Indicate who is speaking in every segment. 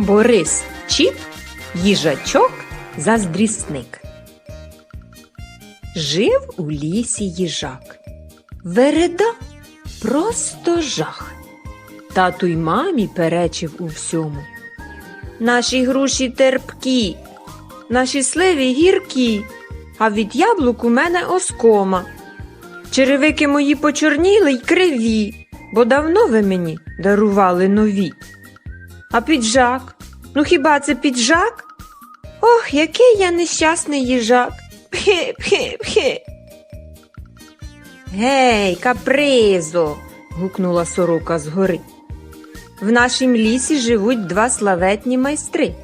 Speaker 1: Борис Чіп, їжачок, заздрісник. Жив у лісі їжак. Вереда просто жах. Тату й мамі перечив у всьому. Наші груші терпкі, наші сливи гіркі, а від яблук у мене оскома. Черевики мої почорніли й криві, бо давно ви мені дарували нові. А піджак? Ну хіба це піджак? Ох, який я нещасний їжак. Пхе, пхе, пхе. Гей, капризо. гукнула сорока згори. В нашім лісі живуть два славетні майстри.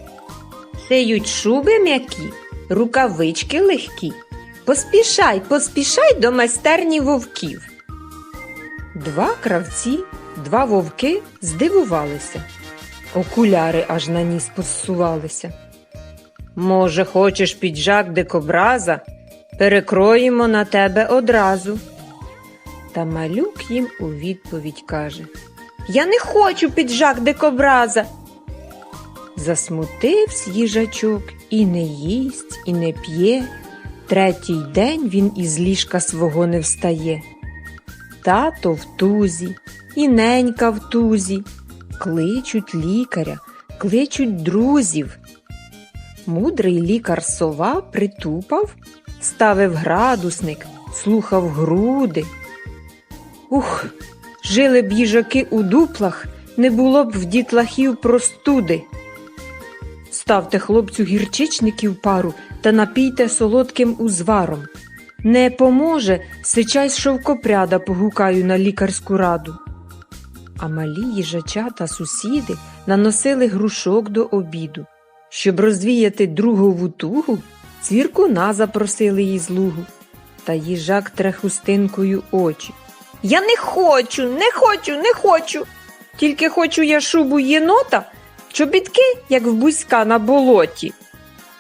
Speaker 1: Шиють шуби м'які, рукавички легкі. Поспішай, поспішай до майстерні вовків. Два кравці, два вовки здивувалися. Окуляри аж на ніс посувалися. Може, хочеш піджак дикобраза? Перекроїмо на тебе одразу. Та малюк їм у відповідь каже Я не хочу піджак дикобраза. Засмутився їжачок і не їсть, і не п'є. Третій день він із ліжка свого не встає. Тато в тузі, і ненька в тузі. Кличуть лікаря, кличуть друзів. Мудрий лікар сова притупав, ставив градусник, слухав груди. Ух, жили б їжаки у дуплах, не було б в дітлахів простуди. Ставте хлопцю гірчичників пару та напійте солодким узваром. Не поможе, сичай шовкопряда погукаю на лікарську раду. А малі їжачата сусіди наносили грушок до обіду. Щоб розвіяти другову тугу, цвіркуна запросили їй з лугу. Та їжак тре хустинкою очі. Я не хочу, не хочу, не хочу. Тільки хочу я шубу єнота, чобітки, як в бузька на болоті.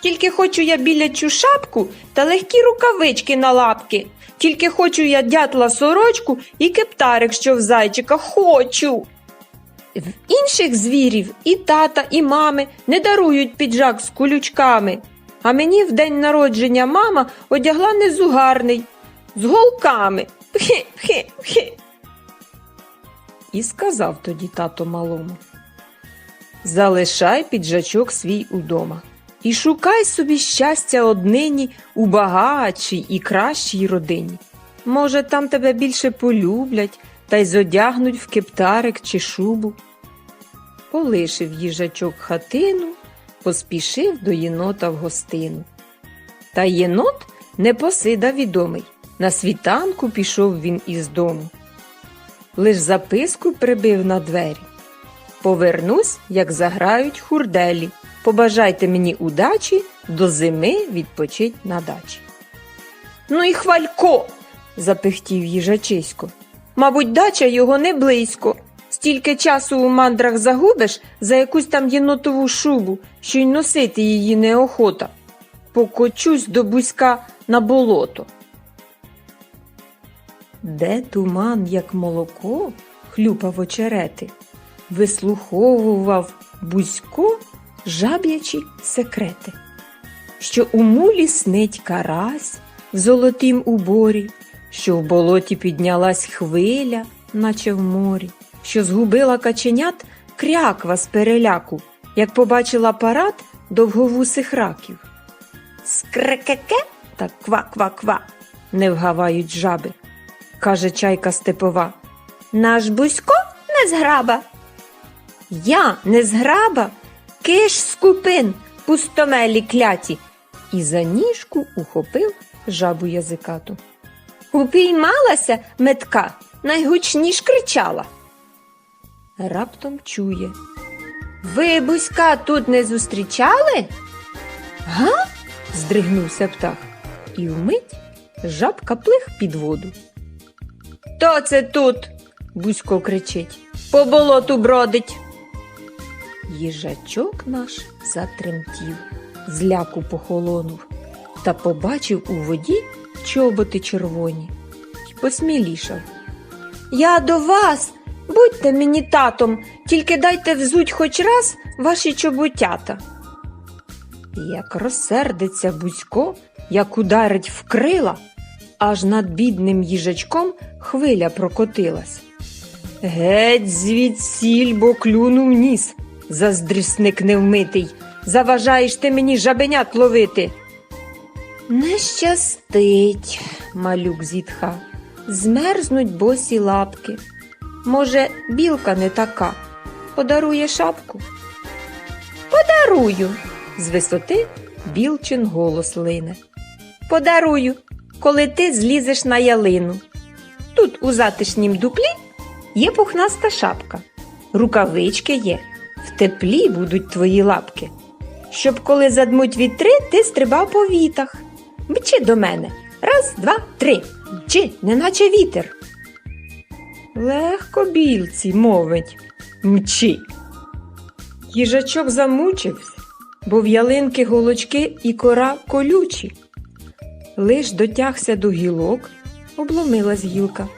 Speaker 1: Тільки хочу я білячу шапку та легкі рукавички на лапки. Тільки хочу я дятла сорочку і кептарик, що в зайчика хочу. В інших звірів і тата, і мами не дарують піджак з кулючками. А мені в день народження мама одягла незугарний з голками. Пхе, пхе, пхе. І сказав тоді тато малому. Залишай піджачок свій удома і шукай собі щастя однині у багатшій і кращій родині. Може, там тебе більше полюблять та й зодягнуть в кептарик чи шубу. Полишив їжачок хатину, поспішив до єнота в гостину. Та єнот не посида відомий. На світанку пішов він із дому. Лиш записку прибив на двері. Повернусь, як заграють хурделі. Побажайте мені удачі, до зими відпочить на дачі. Ну і хвалько, запихтів їжачисько. Мабуть, дача його не близько. Стільки часу у мандрах загубиш за якусь там єнотову шубу, що й носити її неохота. Покочусь до бузька на болото. Де туман, як молоко, хлюпав очерети, вислуховував бузько жаб'ячі секрети, що у мулі снить карась в золотім уборі, що в болоті піднялась хвиля, наче в морі, що згубила каченят кряква з переляку, як побачила парад довговусих раків. Скрекеке та ква-ква-ква, не вгавають жаби, каже чайка степова. Наш бузько не зграба. Я не киш скупин, пустомелі кляті, і за ніжку ухопив жабу язикату. Упіймалася метка, найгучніш кричала. Раптом чує. Ви бузька тут не зустрічали? Га? здригнувся птах, і вмить жабка плих під воду. Хто це тут? бузько кричить. По болоту бродить. Їжачок наш затремтів, зляку похолонув та побачив у воді чоботи червоні й посмілішав. Я до вас, будьте мені татом, тільки дайте взуть хоч раз ваші чоботята. Як розсердиться Бузько, як ударить в крила, аж над бідним їжачком хвиля прокотилась. Геть звідсіль, бо клюнув ніс, заздрісник невмитий, заважаєш ти мені жабенят ловити. Не щастить, малюк зітха, змерзнуть босі лапки. Може, білка не така, подарує шапку? Подарую, з висоти білчин голос лине. Подарую, коли ти злізеш на ялину. Тут у затишнім дуплі є пухнаста шапка, рукавички є, теплі будуть твої лапки. Щоб коли задмуть вітри, ти стрибав по вітах. Мчи до мене. Раз, два, три. Мчи, неначе вітер. Легко білці, мовить, мчи. Їжачок замучився, бо в ялинки голочки і кора колючі. Лиш дотягся до гілок, обломилась гілка,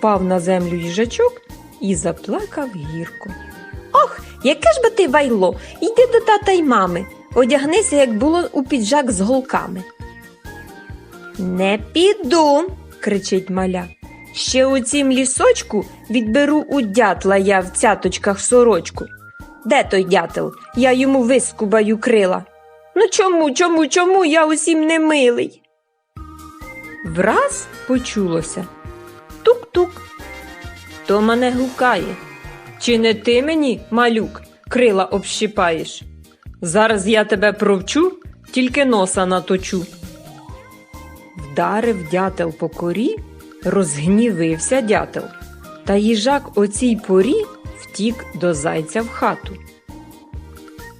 Speaker 1: пав на землю їжачок і заплакав гірко. Яке ж би ти вайло, йди до тата й мами, одягнися, як було у піджак з голками. Не піду, кричить маля. Ще у цім лісочку відберу у дятла я в цяточках сорочку. Де той дятел? Я йому вискубаю крила. Ну чому, чому, чому я усім не милий? Враз почулося тук-тук. Хто мене гукає? Чи не ти мені, малюк, крила общипаєш? Зараз я тебе провчу, тільки носа наточу. Вдарив дятел по корі, розгнівився дятел, та їжак о цій порі втік до зайця в хату.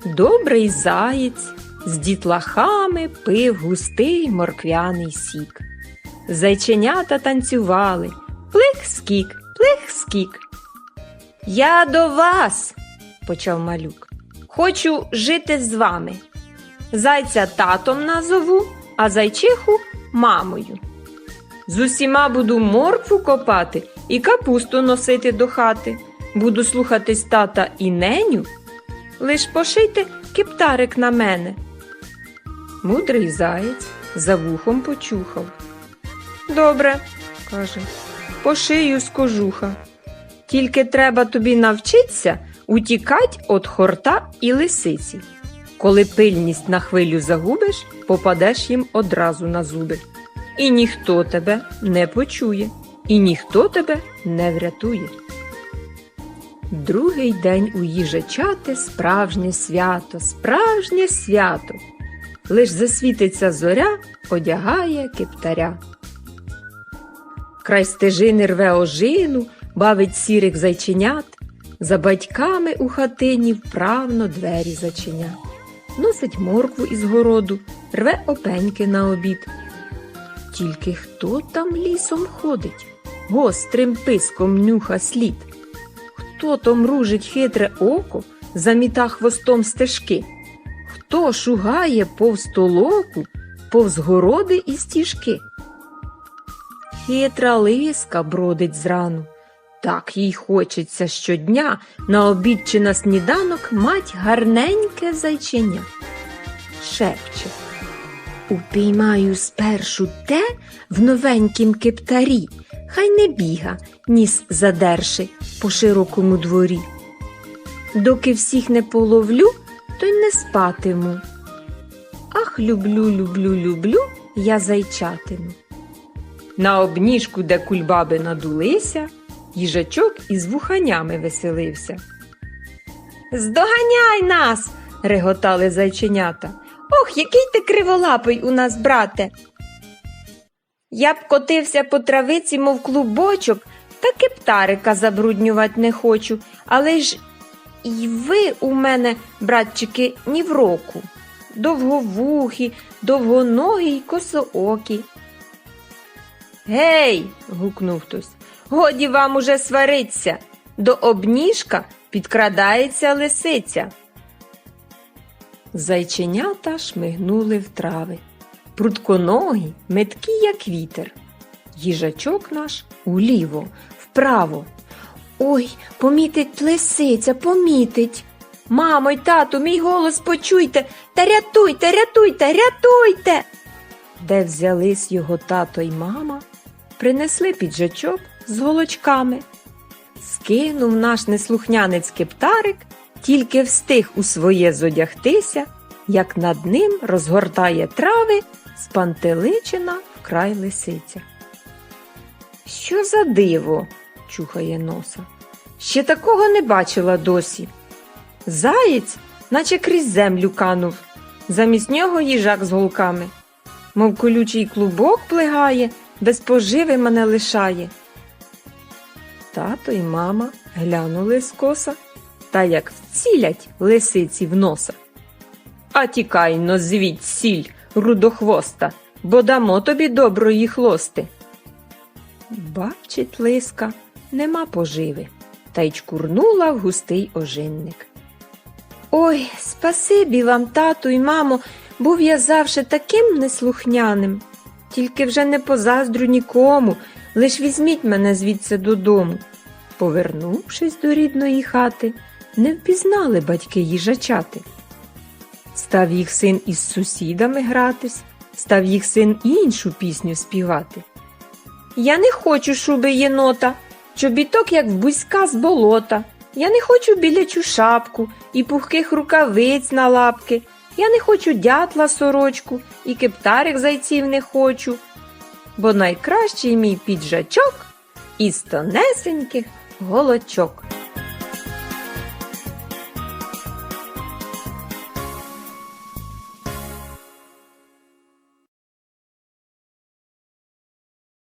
Speaker 1: Добрий заєць з дітлахами пив густий морквяний сік. Зайченята танцювали, плих-скік, плих-скік. Я до вас, почав малюк. Хочу жити з вами. Зайця татом назову, а зайчиху мамою. З усіма буду моркву копати і капусту носити до хати. Буду слухатись тата і неню. Лиш пошийте кептарик на мене. Мудрий заєць за вухом почухав. Добре, каже, пошию з кожуха. Тільки треба тобі навчитися утікать від хорта і лисиці. Коли пильність на хвилю загубиш, попадеш їм одразу на зуби. І ніхто тебе не почує, і ніхто тебе не врятує. Другий день у їжачати справжнє свято, справжнє свято. Лиш засвітиться зоря, одягає кептаря. Край стежини рве ожину, бавить сірих зайченят, за батьками у хатині вправно двері зачиня. Носить моркву із городу, рве опеньки на обід. Тільки хто там лісом ходить, гострим писком нюха слід? Хто то мружить хитре око, заміта хвостом стежки? Хто шугає повз толоку, повз городи і стіжки? Хитра лиска бродить зрану. Так їй хочеться щодня на обід чи на сніданок мать гарненьке зайченя. Шепче. Упіймаю спершу те в новенькім кептарі, хай не біга, ніс задерши по широкому дворі. Доки всіх не половлю, то й не спатиму. Ах, люблю, люблю, люблю я зайчатину. На обніжку, де кульбаби надулися, їжачок із вуханями веселився. Здоганяй нас. реготали зайченята. Ох, який ти криволапий у нас, брате. Я б котився по травиці, мов клубочок, та кептарика забруднювати не хочу, але ж і ви у мене, братчики, ні в року. Довговухі, довгоногі й косоокі. Гей. гукнув хтось. Годі вам уже свариться. До обніжка підкрадається лисиця. Зайченята шмигнули в трави. Прутконогі, меткі, як вітер. Їжачок наш уліво, вправо. Ой, помітить лисиця, помітить. Мамо й тату, мій голос почуйте, та рятуйте, рятуйте, рятуйте. Де взялись його тато й мама, принесли піджачок з голочками. Скинув наш неслухнянець кептарик, тільки встиг у своє зодягтися, як над ним розгортає трави спантеличена вкрай лисиця. Що за диво? чухає носа. Ще такого не бачила досі. Заєць, наче крізь землю канув, замість нього їжак з голками. Мов колючий клубок плигає, без поживи мене лишає. Тато й мама глянули скоса, та як вцілять лисиці в носа. А тікай но звідь сіль, рудохвоста, бо дамо тобі доброї хлости. Бачить лиска, нема поживи, та й чкурнула в густий ожинник. Ой, спасибі вам, тату й мамо, був я завше таким неслухняним. Тільки вже не позаздрю нікому, лиш візьміть мене звідси додому. Повернувшись до рідної хати, не впізнали батьки їжачати. Став їх син із сусідами гратись, став їх син іншу пісню співати. Я не хочу шуби єнота, чобіток, як в бузька з болота. Я не хочу білячу шапку і пухких рукавиць на лапки. Я не хочу дятла сорочку і кептарик зайців не хочу. Бо найкращий мій піджачок із тонесеньких голочок.